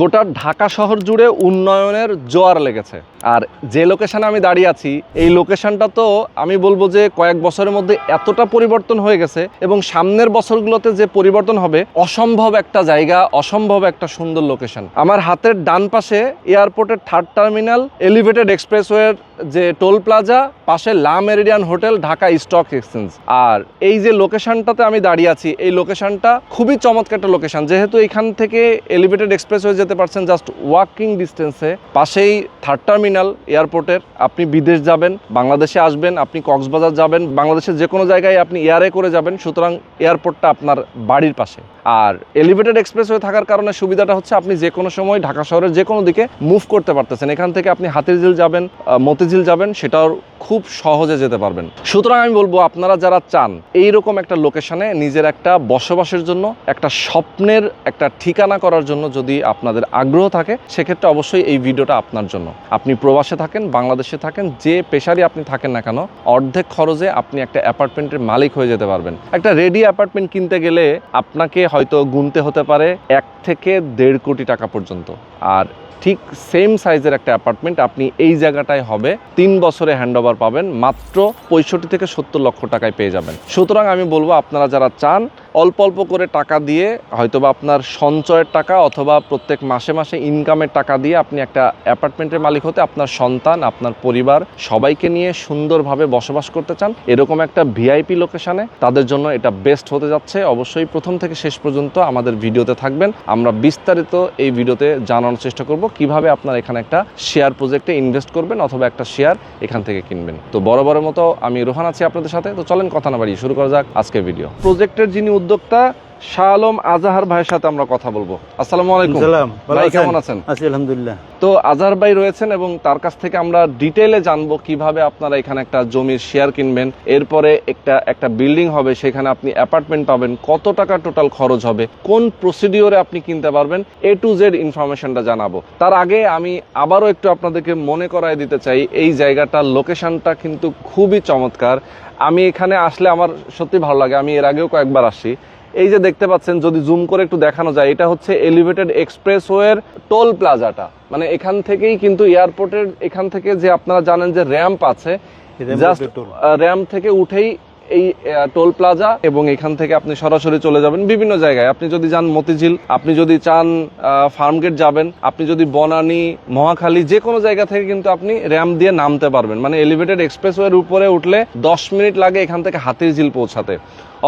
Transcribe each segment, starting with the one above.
গোটা ঢাকা শহর জুড়ে উন্নয়নের জোয়ার লেগেছে। আর যে লোকেশনে আমি দাঁড়িয়ে আছি, এই লোকেশনটা তো আমি বলব যে কয়েক বছরের মধ্যে এতটা পরিবর্তন হয়ে গেছে এবং সামনের বছরগুলোতে যে পরিবর্তন হবে, অসম্ভব একটা জায়গা, অসম্ভব একটা সুন্দর লোকেশন আমার হাতের ডান পাশে এয়ারপোর্টের থার্ড টার্মিনাল এলিভেটেড এক্সপ্রেসওয়ের যে টোল প্লাজা, পাশে Le Meridien hotel, Dhaka stock exchange. আর এই যে লোকেশনটাতে আমি দাঁড়িয়ে আছি, এই লোকেশনটা খুবই চমৎকার একটা লোকেশন। যেহেতু এখান থেকে এলিভেটেড এক্সপ্রেস হয়ে যেতে পারছেন জাস্ট ওয়াকিং ডিস্টেন্সে পাশেই থার্ড টার্মিনাল এয়ারপোর্টের আপনি বিদেশ যাবেন, বাংলাদেশে আসবেন, আপনি কক্সবাজার যাবেন, বাংলাদেশের যে কোনো জায়গায় আপনি এয়ারে করে যাবেন, সুতরাং এয়ারপোর্টটা আপনার বাড়ির পাশে। আর এলিভেটেড এক্সপ্রেস হয়ে থাকার কারণে সুবিধাটা হচ্ছে আপনি যে কোনো সময় ঢাকা শহরের যে কোনো দিকে মুভ করতে পারতেছেন। এখান থেকে আপনি হাতিরঝিল যাবেন মতিঝিল যাবেন, সেটাও খুব সহজে যেতে পারবেন। সুতরাং আমি বলব, আপনারা যারা চান এইরকম একটা লোকেশনে নিজের একটা বসবাসের জন্য, একটা স্বপ্নের একটা ঠিকানা করার জন্য যদি আপনাদের আগ্রহ থাকে, সেক্ষেত্রে অবশ্যই এই ভিডিওটা আপনার জন্য। আপনি প্রবাসে থাকেন, বাংলাদেশে থাকেন, যে পেশারই আপনি থাকেন না কেন, অর্ধেক খরচে আপনি একটা অ্যাপার্টমেন্টের মালিক হয়ে যেতে পারবেন। একটা রেডি অ্যাপার্টমেন্ট কিনতে গেলে আপনাকে হয়তো গুনতে হতে পারে এক থেকে দেড় কোটি টাকা পর্যন্ত। আর ঠিক সেম সাইজের একটা অ্যাপার্টমেন্ট আপনি এই জায়গাটায় হবে, তিন বছরে হ্যান্ডওভার পাবেন, মাত্র পঁয়ষট্টি থেকে সত্তর লক্ষ টাকায় পেয়ে যাবেন। সুতরাং আমি বলব, আপনারা যারা চান অল্প অল্প করে টাকা দিয়ে হয়তোবা আপনার সঞ্চয়ের টাকা অথবা প্রত্যেক মাসে মাসে ইনকামের টাকা দিয়ে আপনি একটা অ্যাপার্টমেন্টের মালিক হতে আপনার সন্তান, আপনার পরিবার সবাইকে নিয়ে সুন্দরভাবে বসবাস করতে চান। এরকম একটা ভিআইপি লোকেশানে তাদের জন্য এটা বেস্ট হতে যাচ্ছে। অবশ্যই প্রথম থেকে শেষ পর্যন্ত আমাদের ভিডিওতে থাকবেন। আমরা বিস্তারিত এই ভিডিওতে জানানোর চেষ্টা করব কীভাবে আপনার এখানে একটা শেয়ার প্রজেক্টে ইনভেস্ট করবেন অথবা একটা শেয়ার এখান থেকে কিনবেন। তো বড় বড় মতো আমি রোহান আছি আপনাদের সাথে। তো চলেন কথা না বাড়িয়ে শুরু করা যাক আজকের ভিডিও। প্রজেক্টের যিনি উদ্যোক্তা শাহ আলম আজাহার ভাইয়ের সাথে আমরা কথা বলব। আসসালামু আলাইকুম। ভাই কেমন আছেন? আছি আলহামদুলিল্লাহ। তো আজহার ভাই রয়েছেন এবং তার কাছ থেকে আমরা ডিটেলে জানব কীভাবে আপনারা এখানে একটা জমির শেয়ার কিনবেন। এরপরে একটা একটা বিল্ডিং হবে সেখানে আপনি অ্যাপার্টমেন্ট পাবেন। কত টাকা টোটাল খরচ হবে? কোন প্রসিডিওরে আপনি কিনতে পারবেন? এ টু জেড ইনফরমেশনটা জানাব। তার আগে আমি আবারও একটু আপনাদেরকে মনে করায় দিতে চাই এই জায়গাটার লোকেশনটা কিন্তু খুবই চমৎকার। আমি এখানে আসলে আমার সত্যি ভালো লাগে আমি এর আগেও কয়েকবার আসি এই যে দেখতে পাচ্ছেন যদি জুম করে একটু দেখানো যায় এটা হচ্ছে এলিভেটেড এক্সপ্রেসওয়ের টোল প্লাজাটা মানে এখান থেকেই কিন্তু এয়ারপোর্টের এখান থেকে যে আপনারা জানেন যে র্যাম্প আছে জাস্ট র্যাম্প থেকে উঠেই এই টোল প্লাজা এবং এখান থেকে আপনি সরাসরি চলে যাবেন বিভিন্ন জায়গায়। আপনি যদি যান মতিঝিল, আপনি যদি চান ফার্মগেট যাবেন, আপনি যদি বনানী, মহাখালী যে কোনো জায়গা থেকে কিন্তু আপনি র্যাম দিয়ে নামতে পারবেন। মানে এলিভেটেড এক্সপ্রেসওয়ের উপরে উঠলে দশ মিনিট লাগে এখান থেকে হাতির ঝিল পৌঁছাতে।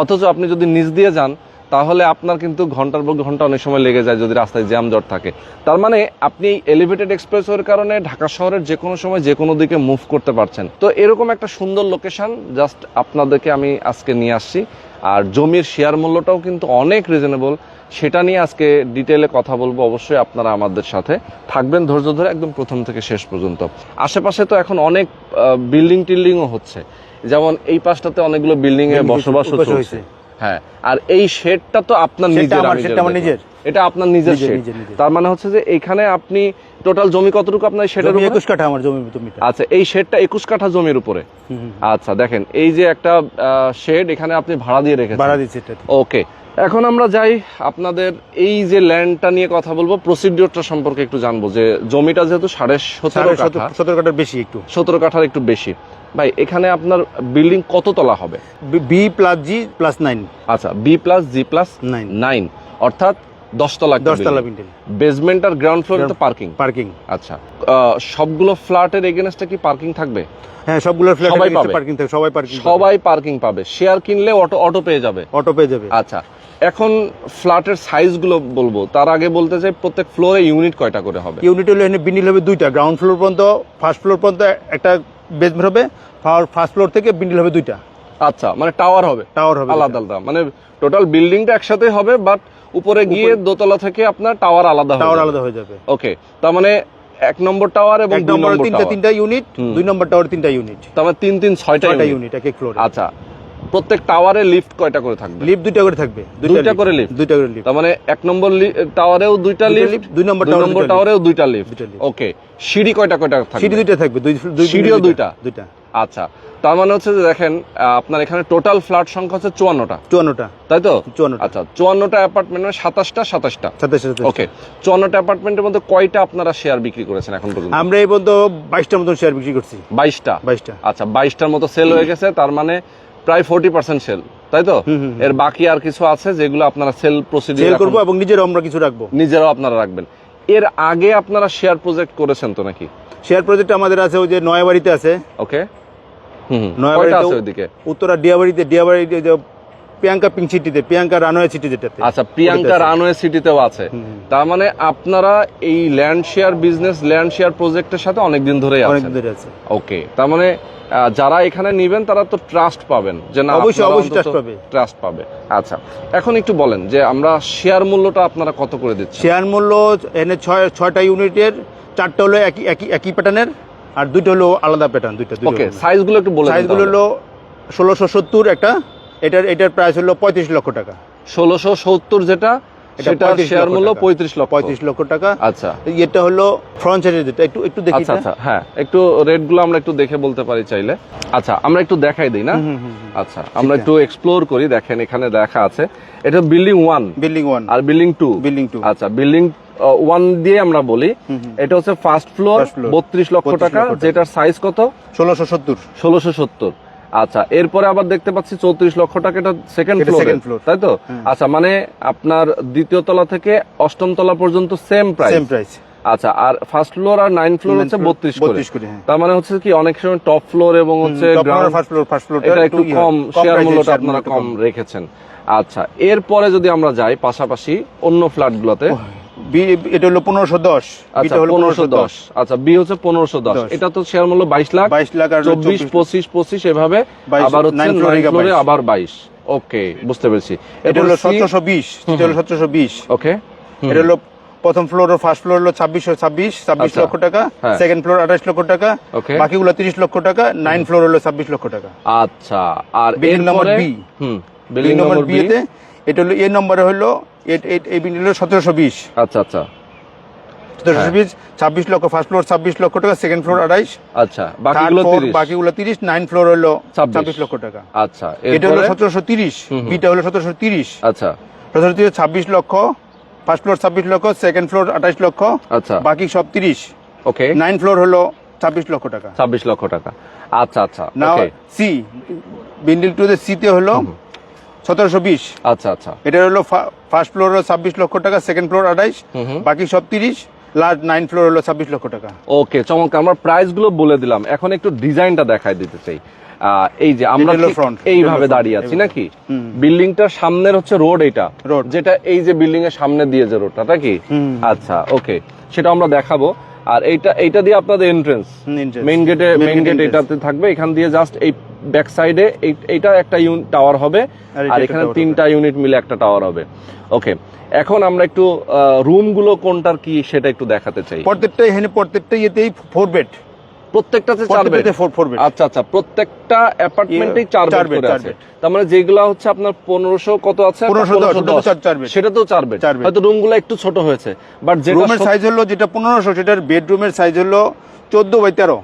অথচ আপনি যদি নিচ দিয়ে যান তাহলে আপনার কিন্তু ঘণ্টার পর ঘণ্টা অনেক সময় লেগে যায় যদি রাস্তায় জ্যাম জট থাকে। তার মানে আপনি এলিভেটেড এক্সপ্রেসওয়ের কারণে ঢাকা শহরের যে কোনো সময় যে কোনো দিকে মুভ করতে পারছেন। তো এরকম একটা সুন্দর লোকেশন জাস্ট আপনাদেরকে আমি আজকে নিয়ে আসছি। আর জমির শেয়ার মূল্যটাও কিন্তু অনেক রিজনেবল সেটা নিয়ে আজকে ডিটেলে কথা বলব অবশ্যই আপনারা আমাদের সাথে। থাকবেন ধৈর্য ধরে একদম প্রথম থেকে শেষ পর্যন্ত। আশেপাশে তো এখন অনেক বিল্ডিং টিল্ডিংও হচ্ছে। যেমন এই পাশটাতে অনেকগুলো বিল্ডিং এ বসবাস চলছে। হয়েছে। হ্যাঁ আর এই শেডটা তো আপনার নিজের আমার। নিজের। এটা আপনার নিজের শেড। তার মানে হচ্ছে যে এখানে আপনি টোটাল জমি কতটুকু আপনার শেডের জমি উপরে? একুশ কাঠা আমার জমি জমিটা। আচ্ছা এই শেডটা একুশ কাঠা জমির উপরে। আচ্ছা দেখেন এই যে একটা শেড এখানে আপনি ভাড়া দিয়ে রেখেছেন। ভাড়া দিচ্ছে এটা। ওকে এখন আমরা যাই আপনাদের এই যে ল্যান্ডটা নিয়ে কথা বলব প্রসিডিওরটা সম্পর্কে একটু জানব যে জমিটা যেহেতু সাড়ে সতেরো কাঠা সতেরো- সতেরো কাঠার বেশি একটু। সতেরো কাঠার একটু বেশি। ভাই এখানে আপনার বিল্ডিং কত তলা হবে? B plus G plus nine আচ্ছা B plus G plus Nine. Nine অর্থাৎ দশতলা দশতলা বিল্ডিং বেসমেন্ট আর গ্রাউন্ড ফ্লোরে তো পার্কিং পার্কিং আচ্ছা সবগুলো ফ্ল্যাটের এগেনস্টে কি পার্কিং থাকবে? হ্যাঁ সবগুলো সবাই ফ্ল্যাট পাবে। পার্কিং থাকে সবাই পার্কিং সবাই পার্কিং পাবে। শেয়ার কিনলে অটো অটো পেয়ে যাবে। অটো পেয়ে যাবে। আচ্ছা এখন ফ্ল্যাটের সাইজগুলো বলব। তার আগে বলতে চাই প্রত্যেক ফ্লোরে ইউনিট কয়টা করে হবে? ইউনিট হলে এখানে বিন্ডিল হবে দুইটা। গ্রাউন্ড ফ্লোর পর্যন্ত ফার্স্ট ফ্লোর পর্যন্ত একটা বেসমেন্ট হবে ফার্স্ট ফ্লোর থেকে বিন্ডিল হবে দুইটা। আচ্ছা মানে টাওয়ার হবে। টাওয়ার হবে আলাদা আলাদা। মানে টোটাল বিল্ডিংটা একসাথে হবে বাট উপরে গিয়ে দোতলা থেকে আপনার টাওয়ার আলাদা হবে টাওয়ার আলাদা হয়ে যাবে। ওকে তার মানে এক নম্বর টাওয়ার এবং দুই নম্বর তিনটা তিনটা ইউনিট দুই নম্বর টাওয়ার তিনটা ইউনিট তার মানে তিন তিন ছয়টা ইউনিট এক এক ফ্লোরে আচ্ছা প্রত্যেক টাওয়ারে লিফট কয়টা করে থাকবে? লিফট দুইটা করে থাকবে। দুইটা করে lift? দুইটা করে লিফট তার মানে এক নম্বর টাওয়ারেও দুইটা লিফট দুই নম্বর নম্বর টাওয়ারেও দুইটা লিফট ওকে সিঁড়ি কয়টা কয়টা থাকবে? সিঁড়ি দুইটা থাকবে দুই সিঁড়িও দুইটা? দুইটা? আচ্ছা তার মানে হচ্ছে যে দেখেন আপনার এখানে টোটাল ফ্ল্যাট সংখ্যা হচ্ছে চুয়ান্নটা। চুয়ান্নটা। তাই তো? আচ্ছা চুয়ান্নটা অ্যাপার্টমেন্ট মানে সাতাশটা সাতাশটা। সাতাশ সাতাশ ওকে চুয়ান্নটা অ্যাপার্টমেন্টের মধ্যে কয়টা আপনারা শেয়ার বিক্রি করেছেন এখন পর্যন্ত? আমরা এই পর্যন্ত বাইশটার মতন শেয়ার বিক্রি করছি। বাইশটা? বাইশটা। আচ্ছা বাইশটার মতো সেল হয়ে গেছে তার মানে প্রায় ফোরটি পার্সেন্ট সেল তাই তো। এর বাকি আর কিছু আছে যেগুলো আপনারা সেল প্রসিডিউর করব এবং নিজেরও আমরা কিছু রাখব। নিজেরাও আপনারা রাখবেন। এর আগে আপনারা শেয়ার প্রজেক্ট করেছেন তো নাকি? শেয়ার প্রজেক্ট আমাদের আছে ওই যে নয়াবাড়িতে আছে। ওকে হুম হুম। আছে ওইদিকে? উত্তরা ডিয়াবাড়িতে ডিয়াবাড়িতে যে প্রিয়াঙ্কা পিঙ্ক সিটিতে প্রিয়াঙ্কা রানওয়ে সিটি যেটাতে আচ্ছা প্রিয়াঙ্কা রানওয়ে সিটিতেও আছে। তার মানে আপনারা এই land share business land share প্রজেক্টের সাথে অনেকদিন ধরেই অনেক আছেন। ধরে আছে। ওকে তার মানে যারা এখানে নিবেন তারা তো ট্রাস্ট পাবেন যে না অবশ্যই, অবশ্যই trust পাবে। ট্রাস্ট পাবে। আচ্ছা এখন একটু বলেন যে আমরা শেয়ার মূল্যটা আপনারা কত করে দিচ্ছেন? শেয়ার মূল্য এনে ছয় ছয়টা ইউনিটের চারটা হলো একই একই একই প্যাটার্নের আর দুইটা হলো আলাদা প্যাটার্ন দুইটা ওকে সাইজগুলো একটু বলে সাইজগুলো হলো ষোলোশো সত্তর একটা এটার এটার প্রাইস হলো পঁয়ত্রিশ লক্ষ টাকা। ষোলোশো সত্তর যেটা সেটা শেয়ার মূল্য পঁয়ত্রিশ লক্ষ। পঁয়ত্রিশ লক্ষ টাকা। আচ্ছা। এটা হলো ফ্রন্ট সাইডের যেটা একটু একটু দেখি আচ্ছা আচ্ছা হ্যাঁ একটু আমরা একটু দেখে বলতে পারি চাইলে। আচ্ছা আমরা একটু দেখাই দিই না। আচ্ছা আমরা একটু এক্সপ্লোর করি দেখেন এখানে দেখা আছে। এটা বিল্ডিং ওয়ান বিল্ডিং ওয়ান আর বিল্ডিং টু বিল্ডিং টু আচ্ছা বিল্ডিং ওয়ান দিয়ে আমরা বলি। এটা হচ্ছে ফার্স্ট ফ্লোর বত্রিশ লক্ষ টাকা লক্ষ টাকা। যেটার সাইজ কত? ষোলোশো সত্তর। ষোলোশো সত্তর। আচ্ছা এরপরে আবার দেখতে পাচ্ছি চৌত্রিশ লক্ষ টাকা এটা সেকেন্ড ফ্লোর তাই তো? আচ্ছা মানে আপনার দ্বিতীয় তলা থেকে অষ্টম তলা পর্যন্ত সেম প্রাইস প্রাইস আচ্ছা আর ফার্স্ট ফ্লোর আর নাইন ফ্লোর হচ্ছে বত্রিশ করে। হ্যাঁ। তার মানে হচ্ছে কি অনেক সময় টপ ফ্লোর এবং হচ্ছে এটা একটু কম শেয়ার মূল্যটা আপনারা কম রেখেছেন। আচ্ছা এরপরে যদি আমরা যাই পাশাপাশি অন্য ফ্ল্যাট গুলোতে এটা হলো পনেরোশো দশ। আচ্ছা এটা হলো পনেরোশো দশ। আচ্ছা বি হচ্ছে পনেরোশো দশ। এটা তো শেয়ার মূল্য বাইশ লাখ। বাইশ লাখ আর চব্বিশ পঁচিশ পঁচিশ এভাবে আবার হচ্ছে বাইশ। আবার বাইশ। ওকে বুঝতে পেরেছি। এটা হলো সতেরোশো বিশ এটা হলো সতেরোশো বিশ। ওকে এটা হলো প্রথম ফ্লোর ফার্স্ট ফ্লোর হলো ছাব্বিশশো ছাব্বিশ ছাব্বিশ আচ্ছা। লক্ষ টাকা। হ্যাঁ। সেকেন্ড ফ্লোর আঠাশ লক্ষ টাকা. বাকিগুলো তিরিশ লক্ষ টাকা। নাইন ফ্লোর হলো ছাব্বিশ লক্ষ টাকা। আচ্ছা আর এরপরে B। হুম building building number number B. বিয়েতে এটা হলো এ নম্বরে হলো এই বিল্ডিং হলো সতেরোশো বিশ। আচ্ছা আচ্ছা। সতেরোশো হ্যাঁ। বিশ ছাব্বিশ লক্ষ ফার্স্ট ফ্লোর ছাব্বিশ লক্ষ টাকা সেকেন্ড ফ্লোর আঠাইশ আচ্ছা বাকিগুলো তিরিশ। নাইন ফ্লোর হলো ছাব্বিশ। লক্ষ টাকা। আচ্ছা এটা হলো সতেরোশো তিরিশ। বিটা হলো সতেরোশো তিরিশ। আচ্ছা। সতেরোশো তিরিশ ছাব্বিশ লক্ষ ফার্স্ট ফ্লোর ছাব্বিশ লক্ষ সেকেন্ড ফ্লোর আঠাইশ লক্ষ আচ্ছা। বাকি সব তিরিশ। ওকে। নাইন ফ্লোর হলো ছাব্বিশ লক্ষ টাকা। ছাব্বিশ লক্ষ টাকা। আচ্ছা আচ্ছা ওকে। সি বিন্ডিল টু সিতে হলো সতেরোশো বিশ। আচ্ছা আচ্ছা। এটা হলো ফার্স্ট ফ্লোর হলো ছাব্বিশ লক্ষ টাকা সেকেন্ড ফ্লোর আঠাইশ। বাকি সব তিরিশ লাস্ট নাইন ফ্লোর হলো ছাব্বিশ লক্ষ টাকা। ওকে চমৎকার। আমরা প্রাইসগুলো বলে দিলাম। এখন একটু ডিজাইনটা দেখাই দিতে চাই। এই যে আমরা এইভাবে দাঁড়িয়ে আছি নাকি। বিল্ডিংটার সামনের হচ্ছে রোড এটা। Road। যেটা এই যে বিল্ডিং এর সামনে দিয়ে যে রোডটা নাকি। আচ্ছা ওকে সেটা আমরা দেখাবো। আর এইটা এইটা দিয়ে আপনাদের এন্ট্রেন্স। মেইন গেটে মেইন গেট এটাতে থাকবে। এখান দিয়ে জাস্ট এই ব্যাক সাইডে এইটা একটা টাওয়ার হবে আর এটা এখানে তিনটা ইউনিট মিলে একটা টাওয়ার হবে। ওকে এখন আমরা একটু রুমগুলো কোনটার কি সেটা একটু দেখাতে চাই। প্রত্যেকটা এখানে প্রত্যেকটা ইয়েতেই ফোর বেড প্রত্যেকটাতে চার বেড ফোর ফোর বেড আচ্ছা আচ্ছা প্রত্যেকটা অ্যাপার্টমেন্টেই ইয়ে, চার বেড করে আছে। তার মানে যেগুলো হচ্ছে আপনার পনেরোশো কত আছে? 1510, ওটা তো চার- বেড হয়তো রুমগুলো একটু ছোট হয়েছে বাট যেটা রুমের সাইজ হলো যেটা পনেরোশো সেটার বেডরুমের সাইজ হলো চোদ্দ বাই তেরো।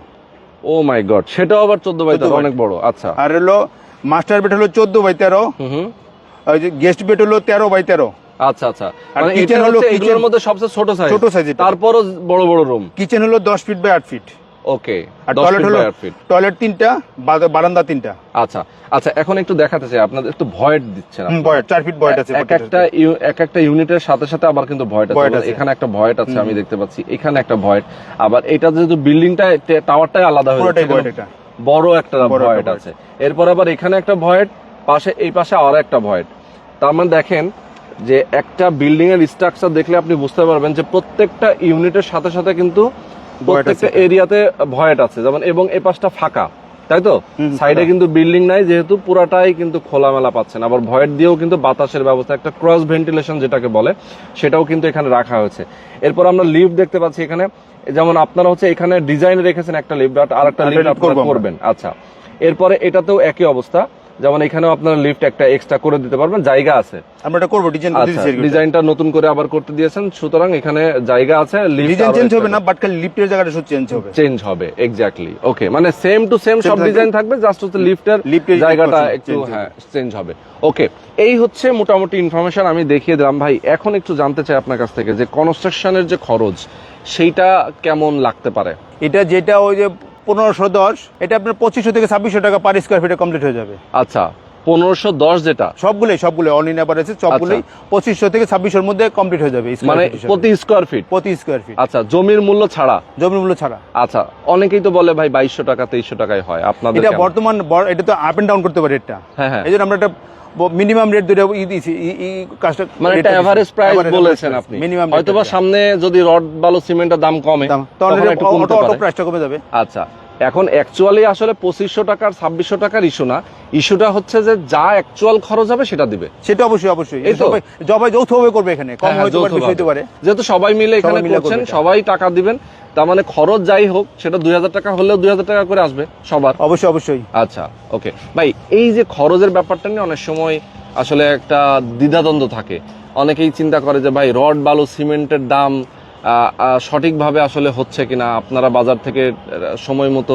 ও মাই গড সেটাও আবার চোদ্দ বাই 14 তেরো অনেক বড়। আচ্ছা। আর হলো মাস্টার বেড হলো চোদ্দ বাই তেরো। আর যে গেস্ট বেড হলো তেরো বাই তেরো। আচ্ছা আচ্ছা। মানে এটা হলো এগুলোর মধ্যে সবচেয়ে ছোট সাইজ ছোট সাইজ। তারপরও বড় বড় রুম কিচেন হলো দশ ফিট বাই আট ফিট। ওকে আর টয়লেট হলো টয়লেট তিনটা বারান্দা তিনটা। আচ্ছা আচ্ছা এখন একটু দেখাতে চাই আপনাদের একটু ভয়েট দিচ্ছেন। বয়েড চার ফিট বয়েড আছে এক একটা এক একটা ইউনিটের সাথে সাথে আবার কিন্তু ভয়েট আছে। এখানে একটা ভয়েট আছে আমি দেখতে পাচ্ছি। এখানে একটা ভয়েট আবার এটা যেহেতু বিল্ডিংটা টাওয়ারটাই আলাদা হয়ে যাচ্ছে। বড় একটা ভয়েট আছে। এরপর আবার এখানে একটা ভয়েট পাশে এই পাশে আর একটা ভয়েট তার মানে দেখেন যে একটা বিল্ডিং এর স্ট্রাকচার দেখলে আপনি বুঝতে পারবেন যে প্রত্যেকটা ইউনিটের সাথে সাথে কিন্তু প্রত্যেকটা এরিয়াতে ভয়েট আছে যেমন এবং এই পাশটা ফাঁকা তাই তো? সাইডে কিন্তু বিল্ডিং নাই যেহেতু পুরাটাই কিন্তু খোলামেলা পাচ্ছেন আবার ভয়েট দিয়েও কিন্তু বাতাসের ব্যবস্থা একটা ক্রস ভেন্টিলেশন যেটাকে বলে সেটাও কিন্তু এখানে রাখা হয়েছে। এরপর আমরা লিফট দেখতে পাচ্ছি এখানে যেমন আপনারা হচ্ছে এখানে ডিজাইন রেখেছেন একটা লিফট আর একটা লিফট আপনারা করবেন। আচ্ছা এরপরে এটাতেও একই অবস্থা। যেমন এখানেও আপনারা লিফট একটা এক্সট্রা করে দিতে পারবেন জায়গা আছে। আমরা এটা করব ডিজাইন আচ্ছা ডিজাইনটা নতুন করে আবার করতে দিয়েছেন সুতরাং এখানে জায়গা আছে লিফট ডিজাইন চেঞ্জ হবে না বাট খালি লিফটের জায়গাটা শুধু চেঞ্জ হবে। চেঞ্জ হবে এক্স্যাক্টলি ওকে মানে সেম টু সেম সব ডিজাইন থাকবে জাস্ট হচ্ছে লিফটের লিফটের জায়গাটা একটু একটু হ্যাঁ চেঞ্জ হবে ওকে এই হচ্ছে মোটামুটি ইনফরমেশন আমি দেখিয়ে দিলাম। ভাই এখন একটু জানতে চাই আপনার কাছ থেকে যে কনস্ট্রাকশনের যে খরচ সেইটা কেমন লাগতে পারে? এটা যেটা ওই যে পনেরোশো দশ এটা আপনার পঁচিশশো থেকে ছাব্বিশশো টাকা পার স্কোয়ার ফিটে কমপ্লিট হয়ে যাবে। আচ্ছা পনেরোশো দশ যেটা? সবগুলোই সবগুলো অল ইন অ্যাভারেজ সবগুলোই পঁচিশশো থেকে ছাব্বিশশোর মধ্যে কমপ্লিট হয়ে যাবে মানে প্রতি স্কোয়ার ফিট প্রতি স্কোয়ার ফিট আচ্ছা জমির মূল্য ছাড়া? জমির মূল্য ছাড়া। আচ্ছা অনেকেই তো বলে ভাই বাইশশো টাকা তেইশশো টাকায় হয় আপনাদের এটা বর্তমান এটা তো আপ এন্ড ডাউন করতে পারে এটা হ্যাঁ হ্যাঁ। এই জন্য আমরা একটা মিনিমাম রেট ধরে ই দিছি ই- কাজটা মানে একটা এভারেজ প্রাইস বলেছেন আপনি। মিনিমাম হয়তোবা সামনে যদি রড বালু সিমেন্টের দাম কমে তখন একটু অটো প্রাইসটা কমে যাবে। আচ্ছা। এখন অ্যাকচুয়ালি আসলে পঁচিশশো টাকার ছাব্বিশশো টাকার ইস্যু না। ইস্যুটা হচ্ছে যে যা অ্যাকচুয়াল খরচ হবে সেটা দিবে। সেটা অবশ্যই অবশ্যই। এই তো? সবাই যৌথভাবে করবে এখানে কম হ্যাঁ, হইতে পারে। যেহেতু সবাই মিলে এখানে করছেন সবাই টাকা দিবেন। তার মানে খরচ যাই হোক সেটা দুই হাজার টাকা হলেও দুই হাজার টাকা করে আসবে সবার। অবশ্যই অবশ্যই। আচ্ছা ওকে ভাই এই যে খরচের ব্যাপারটা নিয়ে অনেক সময় আসলে একটা দ্বিধাদ্বন্দ্ব থাকে। অনেকেই চিন্তা করে যে ভাই রড বালু সিমেন্টের দাম সঠিকভাবে আসলে হচ্ছে কিনা, আপনারা বাজার থেকে সময় মতো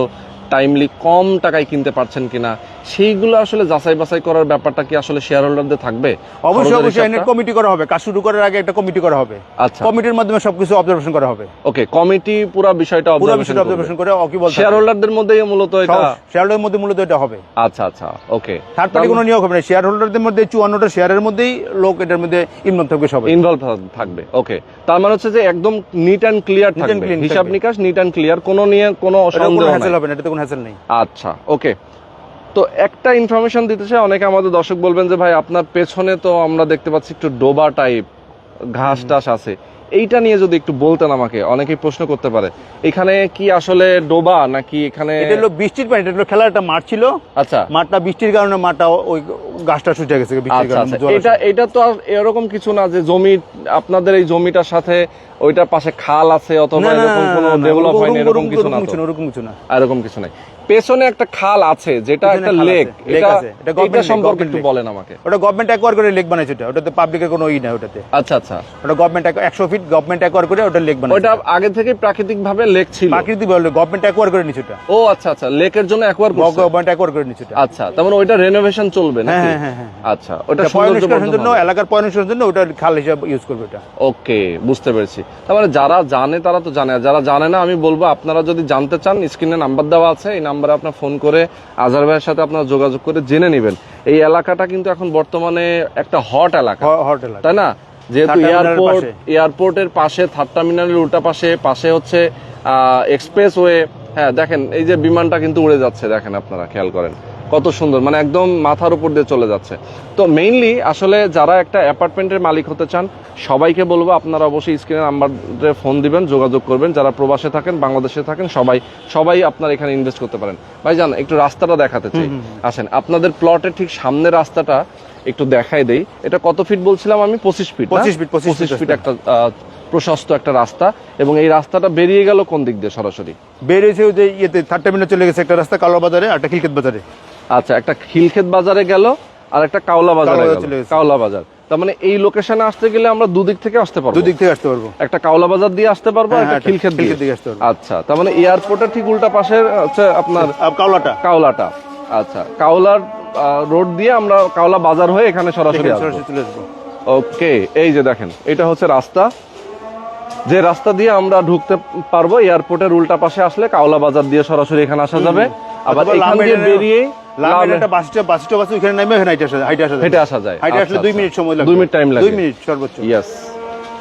টাইমলি কম টাকায় কিনতে পারছেন কিনা সেইগুলো আসলে যাচাই বাছাই করার ব্যাপারটা কি আসলে শেয়ার হোল্ডারদের থাকবে? অবশ্যই অবশ্যই হিসাবটা? কমিটি করা হবে। কাজ শুরু করার আগে একটা কমিটি করা হবে। আচ্ছা। কমিটির মাধ্যমে সবকিছু অবজারভেশন করা হবে। ওকে কমিটি পুরো বিষয়টা পুরো অবজারভেশন বিষয়টা অবজারভেশন করে কি বলতে শেয়ার হোল্ডারদের মধ্যেই মূলত এটা শেয়ারের মধ্যে মূলত এটা হবে। আচ্ছা আচ্ছা ওকে থার্ড পার্টি কোনো নিয়োগ হবে না। শেয়ার হোল্ডারদের মধ্যে চুয়ান্নটা শেয়ারের মধ্যেই লোক এটার মধ্যে ইনভলভ থাকবে সবাই। ইনভলভ থাকবে ওকে তার মানে হচ্ছে যে একদম নিট অ্যান্ড ক্লিয়ার থাকবে। হিসাব নিকাশ নিট অ্যান্ড ক্লিয়ার কোনো নিয়ে কোনো এটা কোনো সন্দেহ হ্যাসেল নাই। হবে না এটাতে কোনো হ্যাসেল নেই। আচ্ছা ওকে তো একটা ইনফরমেশন দিতে চাই অনেকে আমাদের দর্শক বলবেন যে ভাই আপনার পেছনে তো আমরা দেখতে পাচ্ছি একটু ডোবা টাইপ ঘাস টাস আছে। এইটা নিয়ে যদি একটু বলতেন আমাকে অনেকেই প্রশ্ন করতে পারে। এখানে কি আসলে ডোবা নাকি এখানে এটা হলো বৃষ্টির পানি এটা হলো খেলার একটা মাঠ ছিল। আচ্ছা। মাঠটা বৃষ্টির কারণে মাঠটা ওই গাছটা শুটে গেছে বৃষ্টির আচ্ছা কারণে আচ্ছা। এটা এটা তো আর এরকম কিছু না যে জমি আপনাদের এই জমিটার সাথে ওইটার পাশে খাল আছে অথবা এরকম কোনো ডেভেলপ হয়নি এরকম কিছু না ওরকম কিছু না এরকম কিছু নাই। পেছনে একটা খাল আছে যেটা একটা লেক এটা সম্পর্কে একটু বলেন আমাকে। ওটা গভর্নমেন্ট অ্যাকোয়ার করে লেক বানাইছে ওটা। ওটাতে পাবলিকের কোনো ই না ওটাতে। আচ্ছা আচ্ছা। ওটা গভর্নমেন্ট একশো ফিট গভর্নমেন্ট অ্যাকোয়ার করে ওটা লেক বানাইছে। ওইটা আগে থেকে প্রাকৃতিক ভাবে লেক ছিল? প্রাকৃতিক বলে গভর্নমেন্ট অ্যাকোয়ার করে নিচ্ছে ওটা। ও আচ্ছা আচ্ছা। লেকের জন্য একবার গভর্নমেন্ট অ্যাকোয়ার করে নিচ্ছে ওটা। আচ্ছা তার মানে ওইটা রেনোভেশন চলবে না হ্যাঁ হ্যাঁ হ্যাঁ। আচ্ছা ওটা এটা পয়ন সৌন্দর্য নিষ্কাশনের জন্য এলাকার পয়নিষ্কাশনের জন্য ওটা খাল হিসাবে ইউজ করবে ওটা। ওকে বুঝতে পেরেছি। তার মানে যারা জানে তারা তো জানে যারা জানে না আমি বলব আপনারা যদি জানতে চান স্ক্রিনে নাম্বার দেওয়া আছে এই নাম্বারে আপনার ফোন করে আজহার ভাইয়ের সাথে আপনার যোগাযোগ করে জেনে নেবেন। এই এলাকাটা কিন্তু এখন বর্তমানে একটা হট এলাকা। হট এলাকা। তাই না? যেহেতু এয়ারপোর্ট এয়ারপোর্টের পাশে থার্ড টার্মিনালের উল্টা পাশে পাশে হচ্ছে এক্সপ্রেস ওয়ে হ্যাঁ দেখেন এই যে বিমানটা কিন্তু উড়ে যাচ্ছে দেখেন আপনারা খেয়াল করেন। কত সুন্দর মানে একদম মাথার উপর দিয়ে চলে যাচ্ছে। তো মেইনলি আসলে যারা একটা অ্যাপার্টমেন্টের মালিক হতে চান সবাইকে বলব আপনারা অবশ্যই স্ক্রিনে নাম্বারে ফোন দিবেন যোগাযোগ করবেন। যারা প্রবাসে থাকেন বাংলাদেশে থাকেন সবাই সবাই আপনার এখানে ইনভেস্ট করতে পারেন। ভাইজান একটু রাস্তাটা দেখাতে চাই। আসেন আপনাদের প্লটের ঠিক সামনের রাস্তাটা একটু দেখাই দেই। এটা কত ফিট বলছিলাম আমি? পঁচিশ ফিট 25 feet, 25 পঁচিশ ফিট একটা প্রশস্ত একটা রাস্তা। এবং এই রাস্তাটা বেরিয়ে গেল কোন দিক দিয়ে সরাসরি? বেরিয়েছে যে ইয়েতে থার্ড টার্মিনাল চলে গেছে একটা রাস্তা কালো বাজারে আর একটা খিলকেত বাজারে। আচ্ছা একটা খিলক্ষেত বাজারে গেল আর একটা কাওলা বাজারে কাওলা গেল। বাজার কাওলা বাজার। তার মানে এই লোকেশনে আসতে গেলে আমরা দুদিক থেকে আসতে পারব। দুদিক থেকে আসতে পারব। একটা কাওলা বাজার দিয়ে আসতে পারব হ্যাঁ, একটা হ্যাঁ, খিলক্ষেত দিয়ে। আসতে পারব। আচ্ছা তার মানে এয়ারপোর্টের ঠিক উল্টা পাশে হচ্ছে আপনার কাওলাটা। কাওলাটা। আচ্ছা কাওলার রোড দিয়ে আমরা কাওলা বাজার হয়ে এখানে সরাসরি ওকে এই যে দেখেন এটা হচ্ছে রাস্তা। যে রাস্তা দিয়ে আমরা ঢুকতে পারব এয়ারপোর্টের উল্টা পাশে আসলে কাওলা বাজার দিয়ে সরাসরি এখানে আসা যাবে। আবার এখান দিয়ে বেরিয়ে লামের একটা বাস স্টপ বাস স্টপ আছে ওখানে নামে হাইটে আসা হাইটে আসা যায়। আসা যায়। হাইটে আচ্ছা, আচ্ছা। মিনিট সময় লাগে দুই মিনিট টাইম লাগে। দুই মিনিট সর্বোচ্চ। ইয়েস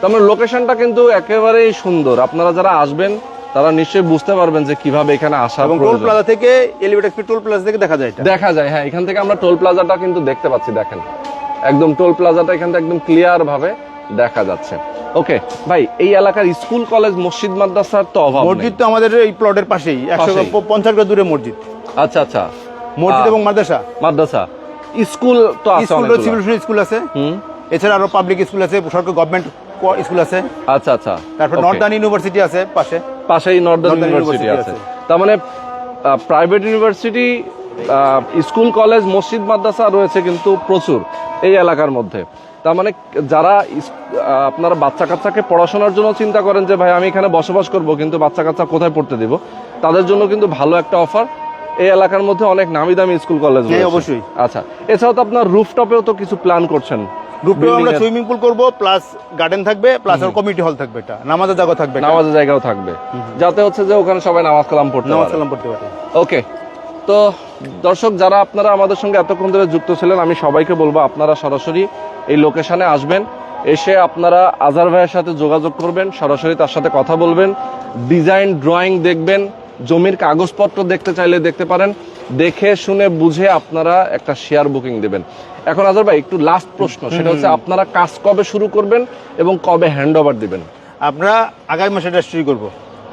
তার মানে লোকেশনটা কিন্তু একেবারেই সুন্দর। আপনারা যারা আসবেন তারা নিশ্চয়ই বুঝতে পারবেন যে কীভাবে এখানে আসা এবং টোল প্লাজা থেকে এলিভেটর টোল প্লাজা থেকে দেখা যায় এটা? দেখা যায় হ্যাঁ এখান থেকে আমরা টোল প্লাজাটা কিন্তু দেখতে পাচ্ছি দেখেন। একদম টোল প্লাজাটা এখান থেকে একদম ক্লিয়ার ভাবে দেখা যাচ্ছে। ওকে ভাই এই এলাকার স্কুল কলেজ মসজিদ মাদ্রাসার তো অভাব মসজিদ তো আমাদের এই প্লটের পাশেই একশো পঞ্চাশ গজ দূরে মসজিদ। আচ্ছা আচ্ছা। মসজিদ এবং মাদ্রাসা। মাদ্রাসা। স্কুল তো আছে স্কুল সিভিল স্কুল আছে। এছাড়া আরও পাবলিক স্কুল আছে সরকার গভর্নমেন্ট স্কুল আছে। আচ্ছা আচ্ছা। তারপর. নর্দার্ন ইউনিভার্সিটি আছে পাশে। পাশেই Northern ইউনিভার্সিটি আছে। তার মানে প্রাইভেট ইউনিভার্সিটি স্কুল কলেজ মসজিদ মাদ্রাসা রয়েছে কিন্তু প্রচুর এই এলাকার মধ্যে। তার মানে যারা আপনারা বাচ্চা কাচ্চাকে পড়াশোনার জন্য চিন্তা করেন যে ভাই আমি এখানে বসবাস করব কিন্তু বাচ্চা কাচ্চা কোথায় পড়তে দিব? তাদের জন্য কিন্তু ভালো একটা অফার। এই এলাকার মধ্যে অনেক নামি দামি স্কুল কলেজ হ্যাঁ, অবশ্যই। আচ্ছা এছাড়াও তো আপনার রুফটপেও তো কিছু প্ল্যান করছেন। Building আমরা সুইমিং পুল করব প্লাস গার্ডেন থাকবে প্লাস আর কমিউনিটি হল থাকবে এটা। নামাজের জায়গা থাকবে নামাজের জায়গাও থাকবে। যাতে হচ্ছে যে ওখানে সবাই নামাজ কালাম পড়তে নামাজ কালাম পড়তে পারে। ওকে তো দর্শক যারা আপনারা আমাদের সঙ্গে এতক্ষণ ধরে যুক্ত ছিলেন আমি সবাইকে বলব আপনারা সরাসরি এই লোকেশনে আসবেন। এসে আপনারা আজার ভাইয়ের সাথে যোগাযোগ করবেন সরাসরি তার সাথে কথা বলবেন ডিজাইন ড্রয়িং দেখবেন জমির কাগজপত্র দেখতে চাইলে দেখতে পারেন দেখে শুনে বুঝে আপনারা একটা শেয়ার বুকিং দেবেন। এখন আজার ভাই একটু লাস্ট প্রশ্ন সেটা হচ্ছে আপনারা কাজ কবে শুরু করবেন এবং কবে হ্যান্ড ওভার দিবেন? আমরা আগামী মাসে রেজিস্ট্রি করব।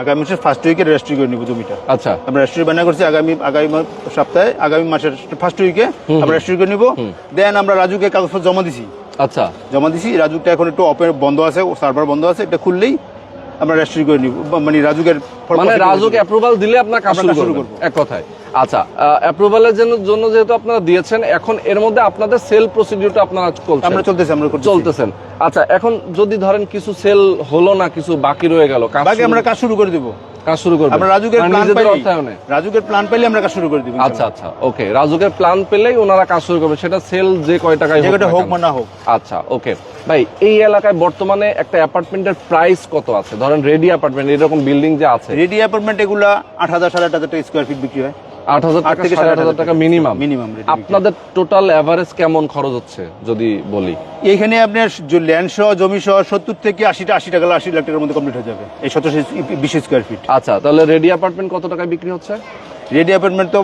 আগামী মাসের ফার্স্ট উইকে রেজিস্ট্রি করে নিব জমিটা। আচ্ছা। আমরা রেজিস্ট্রি বানা করছি আগামী আগামী সপ্তাহে আগামী মাসের ফার্স্ট উইকে আমরা রেজিস্ট্রি করে নিব। দেন আমরা রাজুকে কাগজপত্র জমা দিছি। আচ্ছা। জমা দিছি রাজুকটা এখন একটু অপেন বন্ধ আছে সার্ভার বন্ধ আছে এটা খুললেই আমরা রেজিস্ট্রি করে নিব। মানে রাজুকের মানে রাজুক অ্যাপ্রুভাল দিলে আপনার কাজ শুরু করব। এক কথায়। আচ্ছা অ্যাপ্রুভালের জন্য যেহেতু আপনারা দিয়েছেন এখন এর মধ্যে আপনাদের সেল প্রসিডিউরটা আপনারা চলছে। আমরা চলতেছি আমরা চলতেছেন। আচ্ছা এখন যদি ধরেন কিছু সেল হলো না কিছু বাকি রয়ে গেল বাকি আমরা কাজ শুরু করে দিব। কাজ শুরু করবেন। আমরা রাজুকের মানে প্ল্যান নিজেদের পাইলে রাজুকের প্ল্যান পাইলে আমরা কাজ শুরু করে দিব আচ্ছা আচ্ছা ওকে রাজুকের প্ল্যান পেলেই ওনারা কাজ শুরু করবে সেটা সেল যে কয় টাকায় হোক যেটা হোক না হোক। আচ্ছা ওকে ভাই এই এলাকায় বর্তমানে একটা অ্যাপার্টমেন্টের প্রাইস কত আছে? ধরেন রেডি অ্যাপার্টমেন্ট এরকম বিল্ডিং যে আছে। রেডি অ্যাপার্টমেন্ট এগুলা আট হাজার সাড়ে আট হাজার টাকা স্কোয়ার ফিট বিক্রি হয়। আট হাজার আট থেকে সাড়ে আট হাজার টাকা মিনিমাম। মিনিমাম আপনাদের টোটাল অ্যাভারেজ কেমন খরচ হচ্ছে যদি বলি? এইখানে আপনার ল্যান্ড সহ জমি সহ সত্তর থেকে আশিটা আশি টাকা আশি লাখ টাকার মধ্যে কমপ্লিট হয়ে যাবে। এই সতেরোশো বিশ স্কোয়ার ফিট আচ্ছা তাহলে রেডি অ্যাপার্টমেন্ট কত টাকায় বিক্রি হচ্ছে? রেডি অ্যাপার্টমেন্ট তো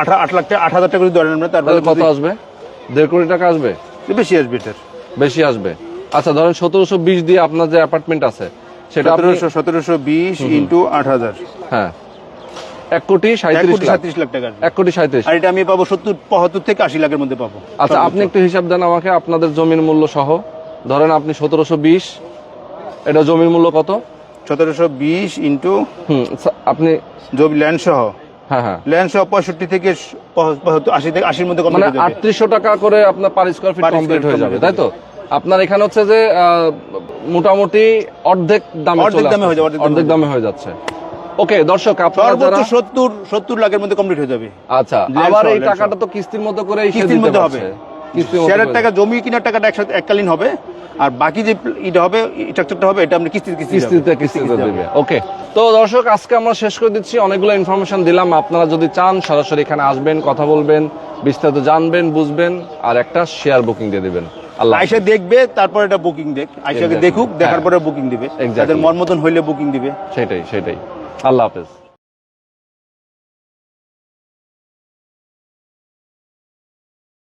আট আট লাখ টাকা আট হাজার টাকা করে ধরেন আমরা তারপরে কত আসবে? দেড় কোটি টাকা আসবে? বেশি আসবে এটার। বেশি আসবে। আচ্ছা ধরেন সতেরোশো বিশ দিয়ে আপনার যে অ্যাপার্টমেন্ট আছে সেটা সতেরোশো সতেরোশো বিশ ইন্টু আট হাজার। হ্যাঁ। এক কোটি এক সাঁত্রিশ লাখ টাকা এক কোটি সাঁত্রিশ। আর এটা আমি পাবো সত্তর পঁচাত্তর থেকে আশি লাখের মধ্যে পাবো। আচ্ছা আপনি একটু হিসাব দেন আমাকে আপনাদের জমির মূল্য সহ। ধরেন আপনি সতেরোশো বিশ এটা জমির মূল্য কত? সতেরোশো বিশ ইন্টু আপনি জমি ল্যান্ড সহ। হ্যাঁ হ্যাঁ। ল্যান্ড সহ পঁয়ষট্টি থেকে আশি আশির মধ্যে মানে আটত্রিশশো টাকা করে আপনার পার স্কোয়ার ফিট কমপ্লিট হয়ে যাবে তাই তো? আপনার এখানে হচ্ছে যে মোটামুটি অর্ধেক দামে অর্ধেক দামে হয়ে যাবে, অর্ধেক দামে অর্ধেক দামে হয়ে যাচ্ছে। ওকে দর্শক আপনারা যারা লাখের মধ্যে কমপ্লিট হয়ে যাবে। আচ্ছা আবার এই টাকাটা তো কিস্তির মতো করে কিস্তির মধ্যে হবে। শেয়ারের টাকা জমি কেনার টাকাটা একসাথে এককালীন হবে। আর বাকি যে এটা হবে স্ট্রাকচারটা হবে এটা আপনি কিস্তি কিস্তি কিস্তিতে কিস্তিতে দেবে ওকে তো দর্শক আজকে আমরা শেষ করে দিচ্ছি। অনেকগুলো ইনফরমেশন দিলাম। আপনারা যদি চান সরাসরি এখানে আসবেন কথা বলবেন বিস্তারিত জানবেন বুঝবেন আর একটা শেয়ার বুকিং দিয়ে দেবেন। আল্লাহ। আইসা দেখবে তারপর এটা বুকিং দেখ। Exactly. দেখুক দেখার হ্যাঁ। পরে বুকিং দিবে. তাদের মন মতন হইলে বুকিং দিবে। সেটাই সেটাই। আল্লাহ হাফেজ